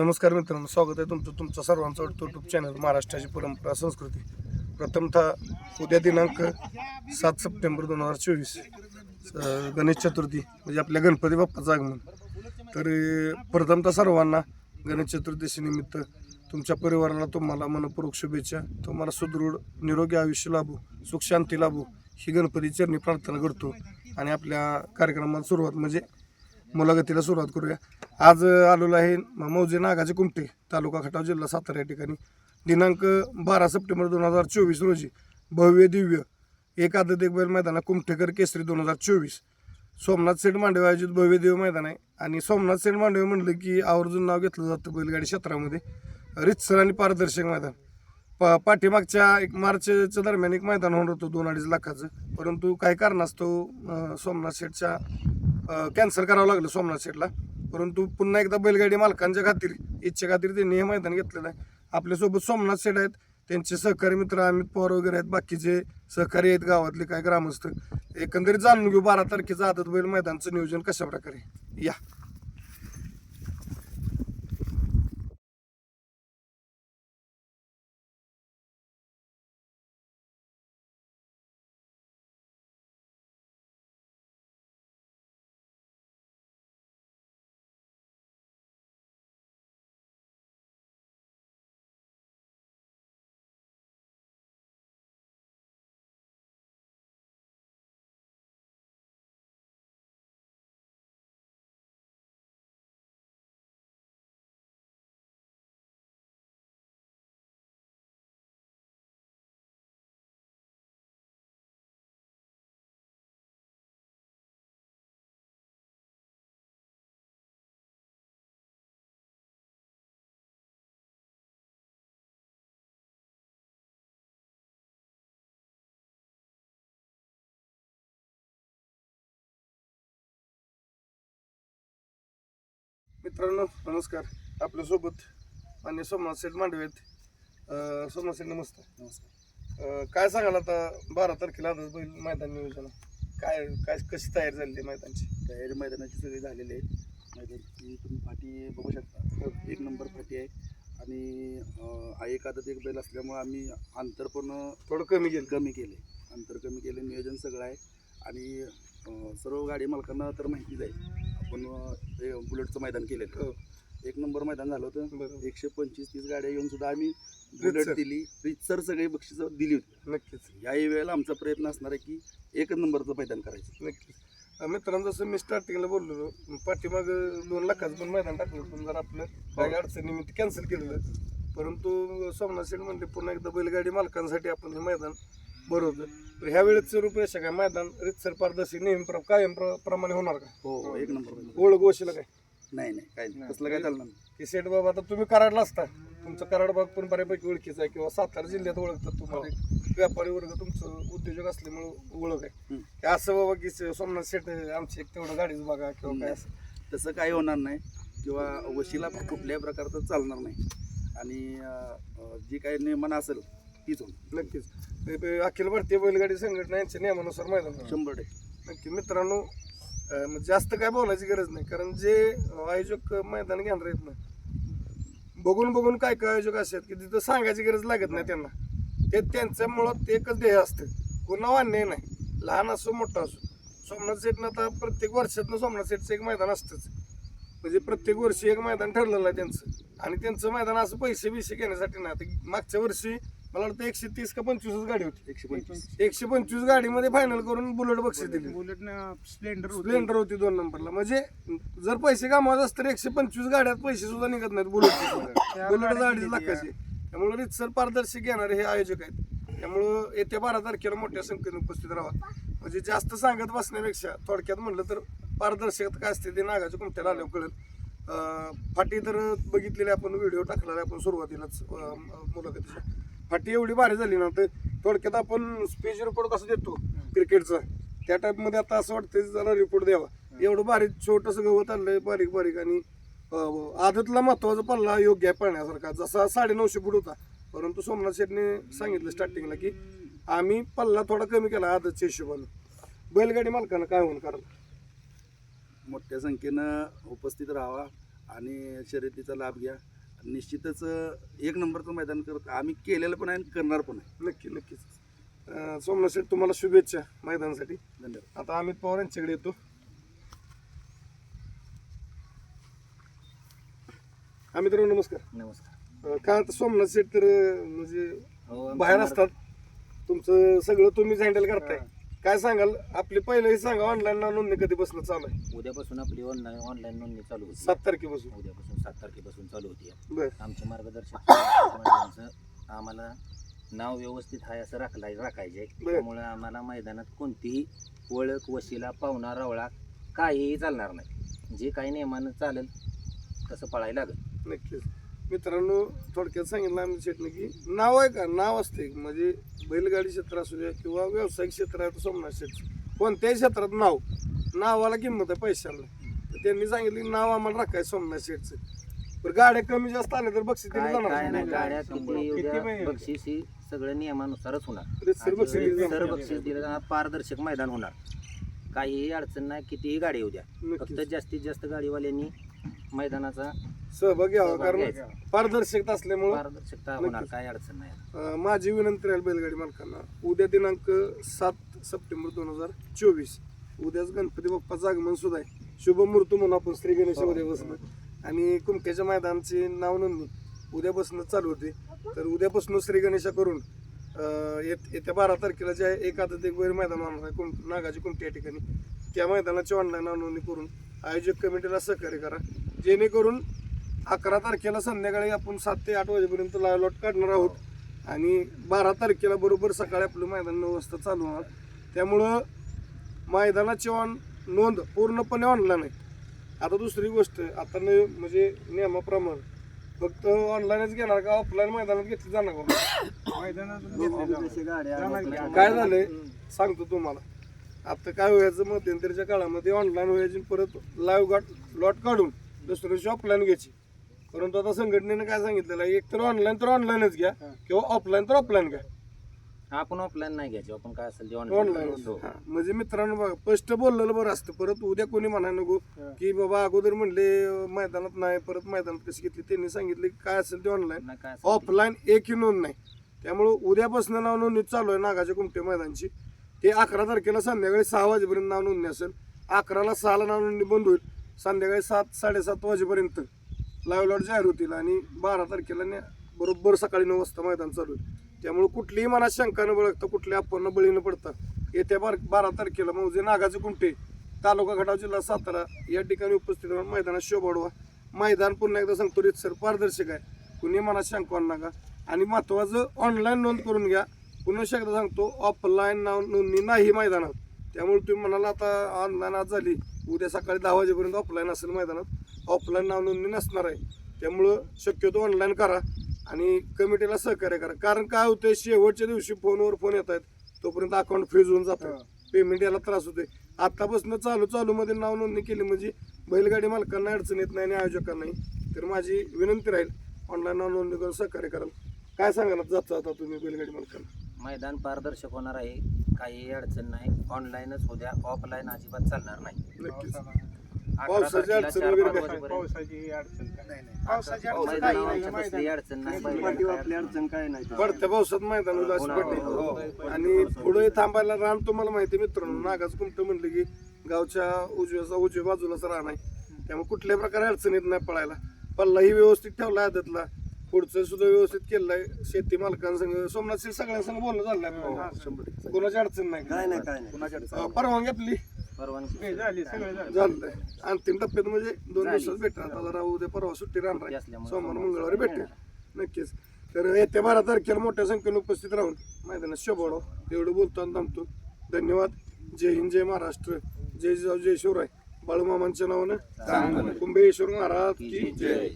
नमस्कार मित्रांनो स्वागत आहे तुमचं तुमचं सर्वांचं यूट्यूब चॅनल महाराष्ट्राची परंपरा संस्कृती. प्रथमतः उद्या दिनांक सात सप्टेंबर दोन हजार चोवीस गणेश चतुर्थी म्हणजे आपल्या गणपती बाप्पाचं आगमन. तर प्रथमतः सर्वांना गणेश चतुर्थीशीनिमित्त तुमच्या परिवाराला तुम्हाला मनपूर्वक शुभेच्छा. तुम्हाला सुदृढ निरोगी आयुष्य लाभो सुख शांती लाभो ही गणपती चरणी प्रार्थना करतो. आणि आपल्या कार्यक्रमाला सुरुवात म्हणजे मुलाखतीला सुरुवात करूया. आज आलेलो आहे मौजे नागाचे कुमटे तालुका खटाव जिल्हा सातारा या ठिकाणी. दिनांक बारा सप्टेंबर दोन हजार चोवीस रोजी भव्य दिव्य एक आदत एक बैल मैदान आहे, कुमठेकर केसरी दोन हजार चोवीस. सोमनाथ सेठ मांडवे आयोजित भव्य दिव्य मैदान आहे. आणि सोमनाथ सेठ मांडवे म्हणलं की आवर्जून नाव घेतलं जातं बैलगाडी क्षेत्रामध्ये. रितसर आणि पारदर्शक मैदान. पा पाठीमागच्या एक मार्चच्या दरम्यान एक मैदान होणार होतं दोन अडीच लाखाचं. परंतु काही कारणास्तव सोमनाथ शेठच्या कॅन्सल करावं लागलं सोमनाथ शेठला. परंतु पुन्हा एकदा बैलगाडी मालकांच्या खातीर इच्छे खातीर त्यांनी हे मैदान घेतलेलं आहे. आपल्यासोबत सोमनाथ शेठ आहेत. त्यांचे सहकारी मित्र अमित पवार वगैरे आहेत. बाकीचे सहकारी आहेत गावातले काय ग्रामस्थ एकंदरीत जाणून घेऊ बारा तारखेचं आदत बैल मैदानचं नियोजन कशा प्रकारे या. मित्रांनो नमस्कार. आपल्यासोबत मान्य सोमनाथ शेठ मांडवे आहेत. अं, सोमनाथ शेठ नमस्कार. नमस्कार काय सांगाल आता बारा तारखेला आदत बैल मैदान नियोजन. काय काय कशी तयारी झाली आहे मैदानची? तयारी मैदानाची सगळी झालेली आहे. मैदानाची तुम्ही फाटी बघू शकता. एक नंबर फाटी आहे. आणि हा एक आदत एक बैल असल्यामुळे आम्ही अंतर पण थोडं कमी गेलं कमी केले अंतर कमी केले. नियोजन सगळं आहे. आणि सर्व गाडी मालकांना तर माहितीच आहे. आपण हे बुलेटचं मैदान केलेलं हो. एक नंबर मैदान झालं होतं. एकशे पंचवीस तीस गाड्या येऊन सुद्धा आम्ही बुलेट. दिली. रितसर सगळी बक्षिसं दिली होती. नक्कीच. याही वेळेला आमचा प्रयत्न असणार आहे की एकच नंबरचं मैदान करायचं. नक्कीच. मित्रांनो जसं मी स्टार्टिंगला बोललो पाठीमाग दोन लाखाचं पण मैदान टाकलं पण जर आपलं काही अडचणीनिमित्त कॅन्सल केलेलं. परंतु सोमनाथ शेठ म्हणले पुन्हा एकदा बैलगाडी मालकांसाठी आपण हे मैदान तर ह्या वेळेचं रूपरेषा काय मैदान रितसर पारदर्शी नेहमी प्र- कायम प्र- प्रमाणे होणार का? हो हो एक नंबर. ओळख गोशीला काय? नाही नाही काय नाही. तसलं काय चालणार नाही. की सेठ बाबा आता तुम्ही कराडला असता. तुमचं कराड भाग पण बऱ्यापैकी ओळखीचा आहे किंवा सातारा जिल्ह्यात ओळखतात तुम्हाला. एक व्यापारी वर्ग तुमचं उद्योजक असल्यामुळे ओळख आहे. हम्म. की असं बाबा की से- सोमनाथ शेठ आमची एक तेवढं गाडीच बघा किंवा काय असं. तसं काही होणार नाही किंवा वशिला कुठल्याही प्रकारचं चालणार नाही. आणि अं, अं, जी काही नियमन असेल तीच नक्कीच. ते- ते अखिल भारतीय बैलगाडी संघटना यांच्या नियमानुसार मैदान होणार. शंभर टक्के. नक्की. मित्रांनो अं, म्हणजे जास्त काय बोलायची गरज नाही कारण जे आयोजक मैदान घेणार आहेत ना बघून बघून काय काय आयोजक असे आहेत की तिथं सांगायची गरज लागत नाही त्यांना. ते त्यांच्या मुळात एकच ध्येय असतं. कोणा अन्याय नाही. लहान असो मोठा असो. सोमनाथ सेठनं आता प्रत्येक वर्षातनं सोमनाथ सेठचं एक मैदान असतंच. म्हणजे प्रत्येक वर्षी एक मैदान ठरलेलं आहे त्यांचं. आणि त्यांचं मैदान असं पैसे बिसे घेण्यासाठी नाही. आता मागच्या वर्षी मला वाटतं एकशे तीस का पंचवीसच गाडी होती. एकशे पंचवीस. एकशे पंचवीस गाडीमध्ये फायनल करून बुलेट बक्षीस दिली बुलेट स्प्लेंडर स्प्लेंडर होती. दोन नंबरला म्हणजे जर पैसे कामावत असतं तर एकशे पंचवीस गाड्यात पैसे सुद्धा निघत नाहीत बुलेट बुलेट अडीच लाखाचे. त्यामुळे रितसर पारदर्शक घेणारे हे आयोजक आहेत. त्यामुळं येत्या बारा तारखेला मोठ्या संख्येने उपस्थित राहा म्हणजे जास्त सांगत बसण्यापेक्षा थोडक्यात म्हणलं तर पारदर्शकता काय असते ते नागाच्या कुमट्याला आल्यावर कळेल. फाटी तर बघितलेली आपण व्हिडिओ टाकलेला आपण सुरुवातीलाच मुलाखतीच्या फाटी एवढी भारी झाली ना तर थोडक्यात आपण स्पेज रिपोर्ट कसं देतो क्रिकेटचा त्या टाईपमध्ये आता असं वाटतं जरा रिपोर्ट द्यावा. एवढं बारीक छोटंसं गवत आणलंय बारीक बारीक आणि आदतला महत्त्वाचा पल्ला योग्य आहे पाळण्यासारखा. जसा साडे नऊशे फूट होता परंतु सोमनाथ शेठने सांगितलं स्टार्टिंगला की आम्ही पल्ला थोडा कमी केला आदतच्या हिशोबानं. बैलगाडी मालकानं काय होऊन कारण? मोठ्या संख्येनं उपस्थित राहावा आणि शर्यतीचा लाभ घ्या. निश्चितच एक नंबरचं मैदान करत आम्ही केलेलं पण आहे आणि करणार पण आहे. नक्की नक्कीच. सोमनाथ शेठ तुम्हाला शुभेच्छा मैदानासाठी. धन्यवाद. आता अमित पवार यांच्याकडे येतो. अमित राव नमस्कार. नमस्कार. अं, काय आता सोमनाथ शेठ तर म्हणजे हो बाहेर असतात. तुमचं सगळं तुम्हीच हँडल करताय. काय सांगाल? आपली पहिलं हे सांगा ऑनलाईन नोंदणी कधीपासून चालू आहे? उद्यापासून आपली ऑनलाईन ऑनलाईन नोंदणी चालू होती. सात तारखेपासून. उद्यापासून सात तारखेपासून चालू होती. बर. आमचे मार्गदर्शक आम्हाला नाव व्यवस्थित आहे असं राखलाय राखायचे बर. त्यामुळे आम्हाला मैदानात कोणतीही ओळख वशिला पाहुणा रावळा काहीही चालणार नाही. जे काही नियमानं चालेल तसं पळायला लागेल. नक्कीच. मित्रांनो थोडक्यात सांगितलं आम्ही शेटने की नाव आहे का? नाव असते म्हणजे बैलगाडी क्षेत्र असू द्या किंवा व्यावसायिक क्षेत्र आहे तर सोमनाथ शेठ कोणत्याही क्षेत्रात नाव. नावाला किंमत आहे पैशाला. तर त्यांनी सांगितलं की नाव आम्हाला राखाय सोमनाथ शेठचं पण गाड्या कमी जास्त आल्या तर बक्षीस दिली काय जाणार. काय नाही शंभर. गाड्या किती बक्षीस ही सगळं नियमानुसारच होणार. रितसर बक्षीस दिली जाणार. सर बक्षीस दिलं जाणार पारदर्शक मैदान होणार. काहीही अडचण नाही कितीही गाडी येऊ द्या. फक्त. जास्तीत जास्त गाडीवाल्यांनी मैदानाचा सहभागी व्हावा सहभाग कारण. पारदर्शकता असल्यामुळं पारदर्शकता होणार नक्कीच. काय अडचण नाही. अं, माझी विनंती राहील बैलगाडी मालकांना. उद्या दिनांक सात सप्टेंबर दोन हजार चोवीस. उद्याच गणपती बाप्पाचं आगमन सुद्धा आहे. शुभ मुहूर्त म्हणून आपण श्री गणेश उद्यापासून आणि कुमक्याच्या मैदानाची नाव नोंदणी. उद्यापासून चालू होते. तर उद्यापासून श्री गणेशा करून अं, येत- येत्या बारा तारखेला जे आदत एक वैर मैदान होणार आहे कुम नागाची कुमटी या ठिकाणी. त्या मैदानाची ऑनलाईन नोंदणी करून आयोजक कमिटीला सहकार्य करा. जेणेकरून अकरा तारखेला संध्याकाळी आपण सात ते आठ वाजेपर्यंत लाईव्ह लॉट काढणार आहोत. आणि बारा तारखेला बरोबर सकाळी आपलं मैदान नऊ वाजता चालू होणार. त्यामुळं मैदानाची ऑन नोंद पूर्णपणे ऑनलाईन आहे. आता दुसरी गोष्ट आता न म्हणजे नियमाप्रमाणे फक्त ऑनलाईनच घेणार का ऑफलाईन मैदानात घेतली जाणार का? काय झालंय? सांगतो तुम्हाला. आता काय व्हायचं मध्यंतरीच्या काळामध्ये ऑनलाईन व्हायची परत लाईव्ह गाट लॉट काढून दुसऱ्या दिवशी ऑफलाईन घ्यायची. परंतु आता संघटनेने काय सांगितलेलं आहे एक तर ऑनलाईन तर ऑनलाईनच घ्या किंवा ऑफलाईन तर ऑफलाईन घ्या. आपण ऑफलाईन नाही घ्यायचे आपण काय असेल ऑनलाईन म्हणजे मित्रांनो बघा स्पष्ट बोललेलं बरं असतं परत उद्या कोणी म्हणा नको की बाबा अगोदर म्हणले मैदानात नाही परत मैदानात कशी घेतली त्यांनी सांगितले की काय असेल ते ऑनलाईन. ऑफलाईन एकही नोंद नाही. त्यामुळं उद्यापासून नाव नोंदणी चालू आहे नागाच्या कुमटे मैदानची. ते अकरा तारखेला संध्याकाळी सहा वाजेपर्यंत नाव नोंदणी असेल. अकराला सहाला नाव नोंदणी बंद होईल. संध्याकाळी सात साडेसात वाजेपर्यंत लाईव्ह लॉट जाहीर होतील आणि बारा तारखेला बरोबर सकाळी नऊ वाजता मैदान चालू होईल. त्यामुळे कुठलीही मनात शंका न बळगता कुठल्या आपण बळी न पडता येत्या बार बारा तारखेला म्हणजे नागाचे कुंटे तालुका खटाव जिल्हा सातारा या ठिकाणी उपस्थित राहून मैदानात शोभाडवा मैदान पुन्हा एकदा सांगतो रितसर पारदर्शक आहे. कुणी मनात शंका आणू नका. आणि महत्वाचं ऑनलाईन नोंद करून घ्या. पुन्हा एकदा सांगतो ऑफलाईन नाव नोंदणी नाही मैदानात. त्यामुळे तुम्ही म्हणाला आता ऑनलाईन आज झाली. उद्या सकाळी दहा वाजेपर्यंत ऑफलाईन असेल मैदानात. ऑफलाईन नाव नोंदणी नसणार आहे. त्यामुळं शक्यतो ऑनलाईन करा आणि कमिटीला सहकार्य करा. कारण काय होतंय शेवटच्या दिवशी फोनवर फोन येत आहेत. तोपर्यंत अकाउंट फ्रीज होऊन जातं. पेमेंट याला त्रास होतोय. आतापासून चालू चालू मध्ये नाव नोंदणी केली म्हणजे बैलगाडी मालकांना अडचण येत नाही आणि आयोजकांनाही तर माझी विनंती राहील ऑनलाईन नाव नोंदणी करून सहकार्य कराल. काय सांगाल? जाता आता तुम्ही बैलगाडी मालकांना. मैदान पारदर्शक होणार आहे. काही अडचण नाही. ऑनलाईनच होऊ द्या ऑफलाईन अजिबात चालणार नाही. नक्कीच. अकरा पावसाची तारखेला अडचण चार वगैरे पाच काय? वाजेपर्यंत. पावसाची अडचण काय? मैदानावर कसली अडचण नाही. बैलगाडी काय अडचण काय नाही. पडत्या पावसात मैदान होणार, पडली होणार. आणि पुढे थांबायला रान तुम्हाला माहिती आहे मित्रांनो नागाच कुमटं म्हणलं की गावच्या उजव्याचा उजव्या बाजूलाच रान आहे. त्यामुळे कुठल्याही प्रकारे अडचण येत नाही पळायला. पल्लाही व्यवस्थित ठेवला आदतला. पुढचं सुद्धा व्यवस्थित केलंय. शेती मालकांसंग सोमनाथ सिंग सगळ्यांसंग बोलणं झालंय शंभर टक्के. कोणाची अडचण नाही. काय नाही काय नाही. परवानगी आपली. परवानगी. झाली झालं. अंतिम टप्प्यात म्हणजे दोन झाली. दिवसात भेटणार. आता जरा उद्या परवा सुट्टी राहणार आहे. सोमवार मंगळवारी भेटेल. नक्कीच. तर येत्या बारा तारखेला मोठ्या संख्येने उपस्थित राहून मैदानात शोभाडो एवढं बोलतो आणि थांबतो. धन्यवाद. जय हिंद जय महाराष्ट्र. जय जिजाऊ जय शिवराय. बाळूमामांच्या नावानं कुंभेश्वर महाराज की जय.